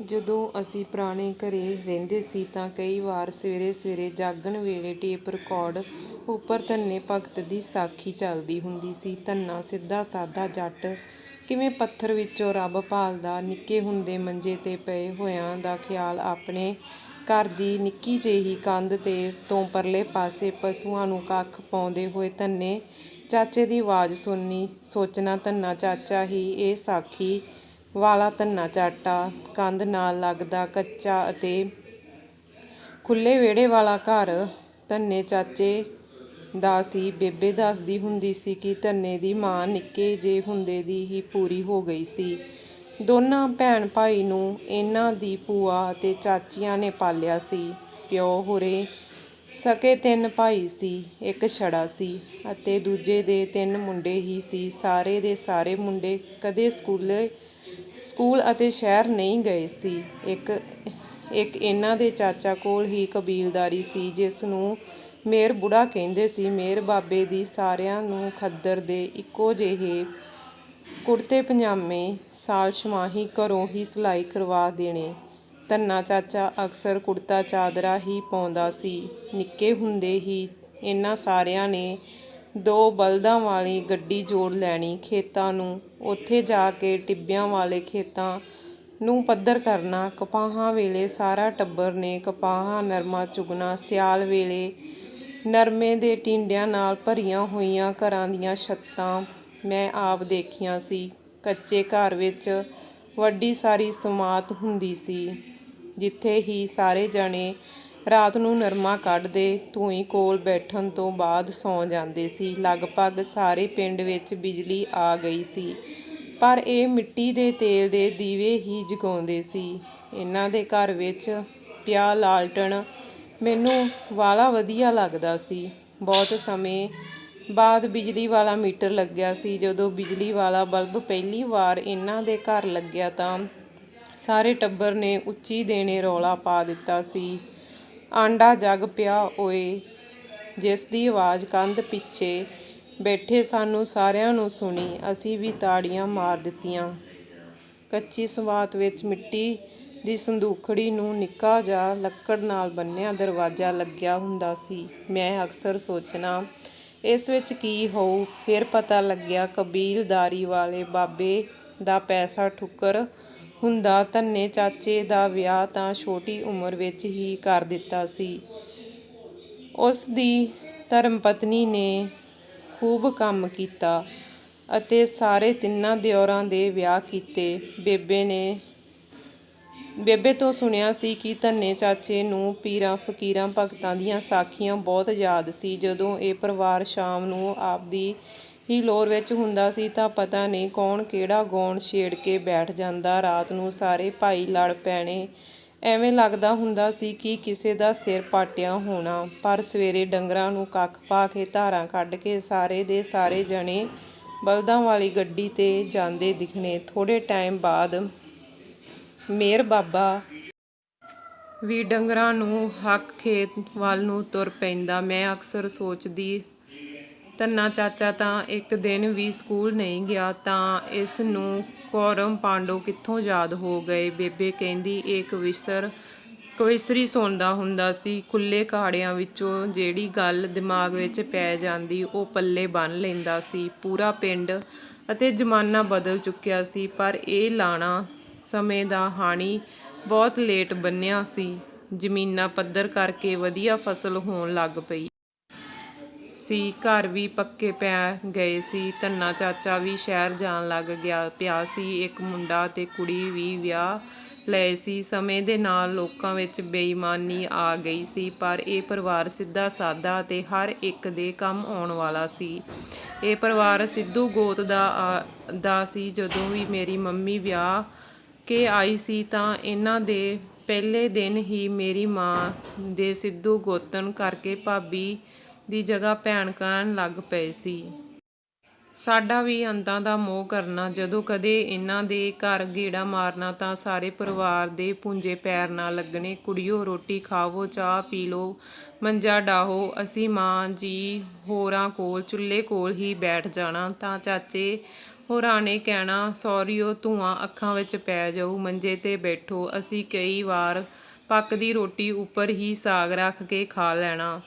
ਜਦੋਂ ਅਸੀਂ ਪੁਰਾਣੇ ਘਰੇ ਰਹਿੰਦੇ ਸੀ ਤਾਂ ਕਈ ਵਾਰ ਸਵੇਰੇ ਸਵੇਰੇ ਜਾਗਣ ਵੇਲੇ ਟੇਪ ਰਿਕਾਰਡ ਉੱਪਰ ਧੰਨੇ ਭਗਤ ਦੀ ਸਾਖੀ ਚੱਲਦੀ ਹੁੰਦੀ ਸੀ। ਧੰਨਾ ਸਿੱਧਾ ਸਾਦਾ ਜੱਟ, ਕਿਵੇਂ ਪੱਥਰ ਵਿੱਚੋਂ ਰੱਬ ਭਾਲਦਾ, ਨਿੱਕੇ ਹੁੰਦੇ ਮੰਜੇ ਤੇ ਪਏ ਹੋਇਆਂ ਦਾ ਖਿਆਲ ਆਪਣੇ ਘਰ ਦੀ ਨਿੱਕੀ ਜਿਹੀ ਕੰਧ ਤੇ ਤੋਂ ਪਰਲੇ ਪਾਸੇ ਪਸ਼ੂਆਂ ਨੂੰ ਕੱਖ ਪਾਉਂਦੇ ਹੋਏ ਧੰਨੇ ਚਾਚੇ ਦੀ ਆਵਾਜ਼ ਸੁਣਨੀ, ਸੋਚਣਾ ਧੰਨਾ ਚਾਚਾ ਹੀ ਇਹ ਸਾਖੀ ਵਾਲਾ ਧੰਨਾ ਚਾਟਾ, ਕੰਧ ਨਾਲ ਲੱਗਦਾ ਕੱਚਾ ਅਤੇ ਖੁੱਲੇ ਵਿਹੜੇ ਵਾਲਾ ਘਰ। ਧੰਨੇ ਚਾਚੇ ਦਾ ਸੀ, ਬੇਬੇ ਦੱਸਦੀ ਹੁੰਦੀ ਸੀ ਕਿ ਧੰਨੇ ਦੀ ਮਾਂ ਨਿੱਕੇ ਜੇ ਹੁੰਦੇ ਦੀ ਹੀ ਪੂਰੀ ਹੋ ਗਈ ਸੀ। ਦੋਨਾਂ ਭੈਣ ਭਾਈ ਨੂੰ ਇਹਨਾਂ ਦੀ ਭੂਆ ਅਤੇ ਚਾਚੀਆਂ ਨੇ ਪਾਲਿਆ ਸੀ। ਪਿਓ ਹੁਰੇ ਸਕੇ ਤਿੰਨ ਭਾਈ ਸੀ, ਇੱਕ ਛੜਾ ਸੀ ਅਤੇ ਦੂਜੇ ਦੇ ਤਿੰਨ ਮੁੰਡੇ ਹੀ ਸੀ। ਸਾਰੇ ਦੇ ਸਾਰੇ ਮੁੰਡੇ ਕਦੇ ਸਕੂਲੇ ਸਕੂਲ ਅਤੇ ਸ਼ਹਿਰ ਨਹੀਂ ਗਏ ਸੀ। ਇੱਕ ਇੱਕ ਇਹਨਾਂ ਦੇ ਚਾਚਾ ਕੋਲ ਹੀ ਕਬੀਲਦਾਰੀ ਸੀ, ਜਿਸ ਨੂੰ ਮੇਰ ਬੁੜਾ ਕਹਿੰਦੇ ਸੀ। ਮੇਰ ਬਾਬੇ ਦੀ ਸਾਰਿਆਂ ਨੂੰ ਖੱਦਰ ਦੇ ਇੱਕੋ ਜਿਹੇ ਕੁੜਤੇ ਪਜਾਮੇ ਸਾਲ ਸ਼ਮਾਹੀ ਘਰੋਂ ਹੀ ਸਿਲਾਈ ਕਰਵਾ ਦੇਣੇ। ਧੰਨਾ ਚਾਚਾ ਅਕਸਰ ਕੁੜਤਾ ਚਾਦਰਾ ਹੀ ਪਾਉਂਦਾ ਸੀ। ਨਿੱਕੇ ਹੁੰਦੇ ਹੀ ਇਹਨਾਂ ਸਾਰਿਆਂ ਨੇ ਦੋ ਬਲਦਾਂ ਵਾਲੀ ਗੱਡੀ ਜੋੜ ਲੈਣੀ ਖੇਤਾਂ ਨੂੰ। ਉੱਥੇ ਜਾ ਕੇ ਟਿੱਬਿਆਂ ਵਾਲੇ ਖੇਤਾਂ ਨੂੰ ਪੱਧਰ ਕਰਨਾ। ਕਪਾਹਾਂ ਵੇਲੇ ਸਾਰਾ ਟੱਬਰ ਨੇ ਕਪਾਹਾਂ, ਨਰਮਾ ਚੁਗਣਾ, ਸਿਆਲ ਵੇਲੇ ਨਰਮੇ ਦੇ ਟਿੰਡਿਆਂ ਨਾਲ ਭਰੀਆਂ ਹੋਈਆਂ ਘਰਾਂ ਦੀਆਂ ਛੱਤਾਂ ਮੈਂ ਆਪ ਦੇਖੀਆਂ ਸੀ। ਕੱਚੇ ਘਰ ਵਿੱਚ ਵੱਡੀ ਸਾਰੀ ਸਮਾਤ ਹੁੰਦੀ ਸੀ, ਜਿੱਥੇ ਹੀ ਸਾਰੇ ਜਣੇ ਰਾਤ ਨੂੰ ਨਰਮਾ ਕੱਢਦੇ ਧੂਈ ਕੋਲ ਬੈਠਣ ਤੋਂ ਬਾਅਦ ਸੌਂ ਜਾਂਦੇ ਸੀ। ਲਗਭਗ ਸਾਰੇ ਪਿੰਡ ਵਿੱਚ ਬਿਜਲੀ ਆ ਗਈ ਸੀ, ਪਰ ਇਹ ਮਿੱਟੀ ਦੇ ਤੇਲ ਦੇ ਦੀਵੇ ਹੀ ਜਗਾਉਂਦੇ ਸੀ। ਇਹਨਾਂ ਦੇ ਘਰ ਵਿੱਚ ਪਿਆ ਲਾਲਟਣ ਮੈਨੂੰ ਵਾਲਾ ਵਧੀਆ ਲੱਗਦਾ ਸੀ। ਬਹੁਤ ਸਮੇਂ ਬਾਅਦ ਬਿਜਲੀ ਵਾਲਾ ਮੀਟਰ ਲੱਗਿਆ ਸੀ। ਜਦੋਂ ਬਿਜਲੀ ਵਾਲਾ ਬਲਬ ਪਹਿਲੀ ਵਾਰ ਇਹਨਾਂ ਦੇ ਘਰ ਲੱਗਿਆ ਤਾਂ ਸਾਰੇ ਟੱਬਰ ਨੇ ਉੱਚੀ ਦੇਣੇ ਰੌਲਾ ਪਾ ਦਿੱਤਾ ਸੀ। ਆਂਡਾ ਜਗ ਪਿਆ ਓਏ, ਜਿਸ ਦੀ ਆਵਾਜ਼ ਕੰਧ ਪਿੱਛੇ ਬੈਠੇ ਸਾਨੂੰ ਸਾਰਿਆਂ ਨੂੰ ਸੁਣੀ, ਅਸੀਂ ਵੀ ਤਾੜੀਆਂ ਮਾਰ ਦਿੱਤੀਆਂ। ਕੱਚੀ ਸਵਾਤ ਵਿੱਚ ਮਿੱਟੀ ਦੀ ਸੰਦੂਖੜੀ ਨੂੰ ਨਿੱਕਾ ਜਿਹਾ ਲੱਕੜ ਨਾਲ ਬੰਨਿਆ ਦਰਵਾਜ਼ਾ ਲੱਗਿਆ ਹੁੰਦਾ ਸੀ। ਮੈਂ ਅਕਸਰ ਸੋਚਣਾ, ਇਸ ਵਿੱਚ ਕੀ ਹੋਊ? ਫਿਰ ਪਤਾ ਲੱਗਿਆ ਕਬੀਲਦਾਰੀ ਵਾਲੇ ਬਾਬੇ ਦਾ ਪੈਸਾ ਠੁੱਕਰ ਹੁੰਦਾ, ਧੰਨੇ ਚਾਚੇ ਦਾ ਵਿਆਹ ਤਾਂ ਛੋਟੀ ਉਮਰ ਵਿੱਚ ਹੀ ਕਰ ਦਿੱਤਾ ਸੀ। ਉਸ ਦੀ ਧਰਮ ਪਤਨੀ ਨੇ ਖੂਬ ਕੰਮ ਕੀਤਾ ਅਤੇ ਸਾਰੇ ਤਿੰਨਾਂ ਦਿਓਰਾਂ ਦੇ ਵਿਆਹ ਕੀਤੇ। ਬੇਬੇ ਨੇ, ਬੇਬੇ ਤੋਂ ਸੁਣਿਆ ਸੀ ਕਿ ਧੰਨੇ ਚਾਚੇ ਨੂੰ ਪੀਰਾਂ ਫਕੀਰਾਂ ਭਗਤਾਂ ਦੀਆਂ ਸਾਖੀਆਂ ਬਹੁਤ ਯਾਦ ਸੀ। ਜਦੋਂ ਇਹ ਪਰਿਵਾਰ ਸ਼ਾਮ ਨੂੰ ਆਪਦੀ ਹੀ ਲੋਰ ਵਿੱਚ ਹੁੰਦਾ ਸੀ ਤਾਂ ਪਤਾ ਨਹੀਂ ਕੌਣ ਕਿਹੜਾ ਗੌਣ ਛੇੜ ਕੇ ਬੈਠ ਜਾਂਦਾ। ਰਾਤ ਨੂੰ ਸਾਰੇ ਭਾਈ ਲੜ ਪੈਣੇ। ਐਵੇਂ ਲੱਗਦਾ ਹੁੰਦਾ ਸੀ ਕਿ ਕਿਸੇ ਦਾ ਸਿਰ ਪਾਟਿਆ ਹੋਣਾ। ਪਰ ਸਵੇਰੇ ਡੰਗਰਾਂ ਨੂੰ ਕੱਖ ਪਾ ਕੇ ਧਾਰਾਂ ਕੱਢ ਕੇ ਸਾਰੇ ਦੇ ਸਾਰੇ ਜਣੇ ਬਲਦਾਂ ਵਾਲੀ ਗੱਡੀ ਤੇ ਜਾਂਦੇ ਦਿਖਣੇ। ਥੋੜੇ ਟਾਈਮ ਬਾਅਦ ਮੇਰ ਬਾਬਾ ਵੀ ਡੰਗਰਾਂ ਨੂੰ ਹੱਕ ਖੇਤ ਵੱਲ ਨੂੰ ਤੁਰ ਪੈਂਦਾ। ਮੈਂ ਅਕਸਰ ਸੋਚਦੀ ਧੰਨਾ ਚਾਚਾ ਤਾਂ ਇੱਕ ਦਿਨ ਵੀ ਸਕੂਲ ਨਹੀਂ ਗਿਆ ਤਾਂ ਇਸ ਨੂੰ ਕੌਰਵ ਪਾਂਡੋ ਕਿੱਥੋਂ ਯਾਦ ਹੋ ਗਏ? ਬੇਬੇ ਕਹਿੰਦੀ, ਇਹ ਕਵਿਸਰ, ਕਵਿਸਰੀ ਸੁਣਦਾ ਹੁੰਦਾ ਸੀ। ਖੁੱਲੇ ਕਹਾੜਿਆਂ ਵਿੱਚੋਂ ਜਿਹੜੀ ਗੱਲ ਦਿਮਾਗ ਵਿੱਚ ਪੈ ਜਾਂਦੀ, ਉਹ ਪੱਲੇ ਬੰਨ ਲੈਂਦਾ ਸੀ। ਪੂਰਾ ਪਿੰਡ ਅਤੇ ਜ਼ਮਾਨਾ ਬਦਲ ਚੁੱਕਿਆ ਸੀ, ਪਰ ਇਹ ਲਾਣਾ ਸਮੇਂ ਦਾ ਹਾਣੀ ਬਹੁਤ ਲੇਟ ਬੰਨਿਆ ਸੀ। ਜ਼ਮੀਨਾਂ ਪੱਧਰ ਕਰਕੇ ਵਧੀਆ ਫਸਲ ਹੋਣ ਲੱਗ ਪਈ। ਸੀ, ਘਰ ਵੀ ਪੱਕੇ ਪੈ ਗਏ ਸੀ। ਧੰਨਾ ਚਾਚਾ ਵੀ ਸ਼ਹਿਰ ਜਾਣ ਲੱਗ ਗਿਆ, ਪਿਆ ਸੀ ਇੱਕ ਮੁੰਡਾ ਤੇ ਕੁੜੀ ਵੀ ਵਿਆਹ ਲਏ ਸੀ। ਸਮੇਂ ਦੇ ਨਾਲ ਲੋਕਾਂ ਵਿੱਚ ਬੇਈਮਾਨੀ ਆ ਗਈ ਸੀ, ਪਰ ਇਹ ਪਰਿਵਾਰ ਸਿੱਧਾ ਸਾਦਾ ਤੇ ਹਰ ਇੱਕ ਦੇ ਕੰਮ ਆਉਣ ਵਾਲਾ ਸੀ। ਇਹ ਪਰਿਵਾਰ ਸਿੱਧੂ ਗੋਤ ਦਾ ਆ- ਦਾ ਸੀ। ਜਦੋਂ ਵੀ ਮੇਰੀ ਮੰਮੀ ਵਿਆਹ ਕੇ ਆਈ ਸੀ ਤਾਂ ਇਹਨਾਂ ਦੇ ਪਹਿਲੇ ਦਿਨ ਹੀ ਮੇਰੀ ਮਾਂ ਦੇ ਸਿੱਧੂ ਗੋਤਣ ਕਰਕੇ ਭਾਬੀ ਦੀ ਜਗ੍ਹਾ ਭੈਣ ਕਹਿਣ ਲੱਗ ਪਏ ਸੀ। ਸਾਡਾ ਵੀ ਅੰਤਾਂ ਦਾ ਮੋਹ ਕਰਨਾ, ਜਦੋਂ ਕਦੇ ਇਹਨਾਂ ਦੇ ਘਰ ਗੇੜਾ ਮਾਰਨਾ ਤਾਂ ਸਾਰੇ ਪਰਿਵਾਰ ਦੇ ਪੁੰਜੇ ਪੈਰ ਨਾ ਲੱਗਣੇ। ਕੁੜੀਓ, ਰੋਟੀ ਖਾਵੋ, ਚਾਹ ਪੀ ਲਓ, ਮੰਜਾ ਡਾਹੋ, ਅਸੀਂ ਮਾਂ ਜੀ ਹੋਰਾਂ ਕੋਲ, ਚੁੱਲ੍ਹੇ ਕੋਲ ਹੀ ਬੈਠ ਜਾਣਾ। ਤਾਂ ਚਾਚੇ ਹੋਰਾਂ ਨੇ ਕਹਿਣਾ, ਸੌਰੀਓ, ਧੂੰਆਂ ਅੱਖਾਂ ਵਿੱਚ ਪੈ ਜਾਊ, ਮੰਜੇ ਤੇ ਬੈਠੋ। ਅਸੀਂ ਕਈ ਵਾਰ ਪੱਕਦੀ ਰੋਟੀ ਉੱਪਰ ਹੀ ਸਾਗ ਰੱਖ ਕੇ ਖਾ ਲੈਣਾ।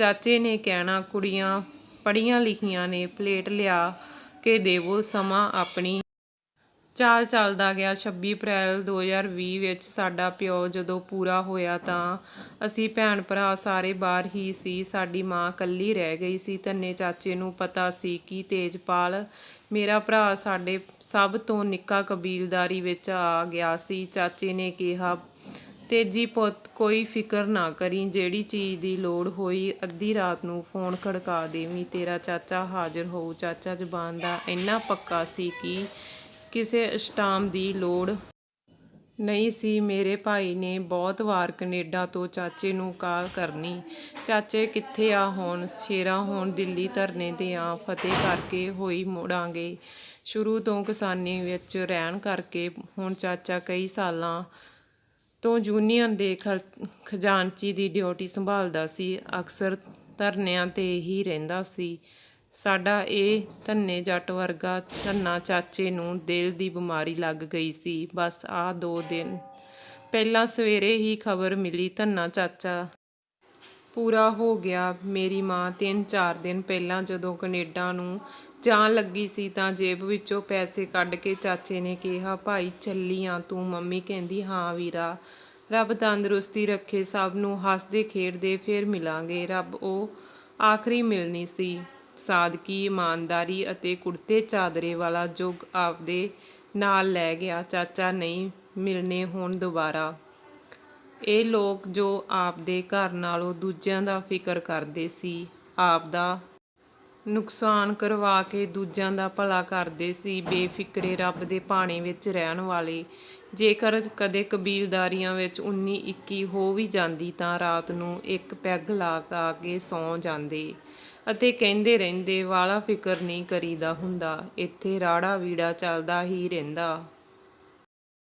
ਚਾਚੇ ਨੇ ਕਹਿਣਾ, ਕੁੜੀਆਂ ਪੜ੍ਹੀਆਂ ਲਿਖੀਆਂ ਨੇ, ਪਲੇਟ ਲਿਆ ਕੇ ਦੇਵੋ ਸਮਾਂ ਆਪਣੀ। ਚਾਲ ਚੱਲਦਾ ਗਿਆ। 26 ਅਪ੍ਰੈਲ 2020 ਵਿੱਚ ਸਾਡਾ ਪਿਓ ਜਦੋਂ ਪੂਰਾ ਹੋਇਆ ਤਾਂ ਅਸੀਂ ਭੈਣ ਭਰਾ ਸਾਰੇ ਬਾਹਰ ਹੀ ਸੀ। ਸਾਡੀ ਮਾਂ ਇਕੱਲੀ ਰਹਿ ਗਈ ਸੀ। ਧੰਨੇ ਚਾਚੇ ਨੂੰ ਪਤਾ ਸੀ ਕਿ ਤੇਜਪਾਲ ਮੇਰਾ ਭਰਾ ਸਾਡੇ ਸਭ ਤੋਂ ਨਿੱਕਾ ਕਬੀਲਦਾਰੀ ਵਿੱਚ ਆ ਗਿਆ ਸੀ। ਚਾਚੇ ਨੇ ਕਿਹਾ ਤੇਜੀ ਪੁੱਤ, ਕੋਈ ਫਿਕਰ ਨਾ ਕਰੀ। ਜਿਹੜੀ ਚੀਜ਼ ਦੀ ਲੋੜ ਹੋਈ, ਅੱਧੀ ਰਾਤ ਨੂੰ ਫੋਨ ਖੜਕਾ ਦੇਵੀਂ। ਤੇਰਾ ਚਾਚਾ ਹਾਜ਼ਰ ਹੋਊ। ਚਾਚਾ ਜ਼ਬਾਨ ਦਾ ਇੰਨਾ ਪੱਕਾ ਸੀ ਕਿ ਕਿਸੇ ਅਸ਼ਟਾਮ ਦੀ ਲੋੜ ਨਹੀਂ ਸੀ। ਮੇਰੇ ਭਾਈ ਨੇ ਬਹੁਤ ਵਾਰ ਕੈਨੇਡਾ ਤੋਂ ਚਾਚੇ ਨੂੰ ਕਾਲ ਕਰਨੀ। ਚਾਚੇ ਕਿੱਥੇ ਆ ਹੁਣ? ਸ਼ੇਰਾ ਹੁਣ ਦਿੱਲੀ ਧਰਨੇ ਤੇ ਆ। ਫਤਿਹ ਕਰਕੇ ਹੋਈ ਮੁੜਾਂਗੇ। ਸ਼ੁਰੂ ਤੋਂ ਕਿਸਾਨੀ ਵਿੱਚ ਰਹਿਣ ਕਰਕੇ ਹੁਣ ਚਾਚਾ ਕਈ ਸਾਲਾਂ ਤੋਂ ਯੂਨੀਅਨ ਦੇ ਖ- ਖਜ਼ਾਨਚੀ ਦੀ ਡਿਊਟੀ ਸੰਭਾਲਦਾ ਸੀ, ਅਕਸਰ ਧਰਨਿਆਂ ਤੇ ਹੀ ਰਹਿੰਦਾ ਸੀ। ਸਾਡਾ ਇਹ ਧੰਨੇ ਜੱਟ ਵਰਗਾ ਧੰਨਾ ਚਾਚੇ ਨੂੰ ਦਿਲ ਦੀ ਬਿਮਾਰੀ ਲੱਗ ਗਈ ਸੀ। ਬਸ ਆ ਦੋ ਦਿਨ ਪਹਿਲਾਂ ਸਵੇਰੇ ਹੀ ਖਬਰ ਮਿਲੀ, ਧੰਨਾ ਚਾਚਾ ਪੂਰਾ ਹੋ ਗਿਆ। ਮੇਰੀ ਮਾਂ ਤਿੰਨ ਚਾਰ ਦਿਨ ਪਹਿਲਾਂ ਜਦੋਂ ਕੈਨੇਡਾ ਨੂੰ ਜਾਣ ਲੱਗੀ ਸੀ ਤਾਂ ਜੇਬ ਵਿੱਚੋਂ ਪੈਸੇ ਕੱਢ ਕੇ ਚਾਚੇ ਨੇ ਕਿਹਾ, ਭਾਈ ਚੱਲੀ ਆ ਤੂੰ। ਮੰਮੀ ਕਹਿੰਦੀ, ਹਾਂ ਵੀਰਾ। ਰੱਬ ਤੰਦਰੁਸਤੀ ਰੱਖੇ, ਸਭ ਨੂੰ ਹੱਸਦੇ ਖੇਡਦੇ ਫਿਰ ਮਿਲਾਂਗੇ। ਰੱਬ ਉਹ ਆਖਰੀ ਮਿਲਣੀ ਸੀ। ਸਾਦਗੀ, ਇਮਾਨਦਾਰੀ ਅਤੇ ਕੁੜਤੇ ਚਾਦਰੇ ਵਾਲਾ ਜੁਗ ਆਪਦੇ ਨਾਲ ਲੈ ਗਿਆ। ਚਾਚਾ, ਨਹੀਂ, ਮਿਲਨੇ ਹੁਣ ਦੁਬਾਰਾ। ਇਹ ਲੋਕ ਜੋ ਆਪਦੇ ਘਰ ਨਾਲੋਂ ਦੂਜਿਆਂ ਦਾ ਫਿਕਰ ਕਰਦੇ ਸੀ ਆਪ ਦਾ ਨੁਕਸਾਨ ਕਰਵਾ ਕੇ ਦੂਜਿਆਂ ਦਾ ਭਲਾ ਕਰਦੇ ਸੀ, ਬੇਫਿਕਰੇ ਰੱਬ ਦੇ ਭਾਣੇ ਵਿੱਚ ਰਹਿਣ ਵਾਲੇ। ਜੇਕਰ ਕਦੇ ਕਬੀਲਦਾਰੀਆਂ ਵਿੱਚ 19 21 ਹੋ ਵੀ ਜਾਂਦੀ ਤਾਂ ਰਾਤ ਨੂੰ ਇੱਕ ਪੈਗ ਲਾ ਕਾ ਕੇ ਸੌਂ ਜਾਂਦੇ। ਅਤੇ ਕਹਿੰਦੇ ਰਹਿੰਦੇ, ਵਾਲਾ ਫਿਕਰ ਨਹੀਂ ਕਰੀਦਾ ਹੁੰਦਾ, ਇੱਥੇ ਰਾੜਾ ਵੀੜਾ ਚੱਲਦਾ ਹੀ ਰਹਿੰਦਾ।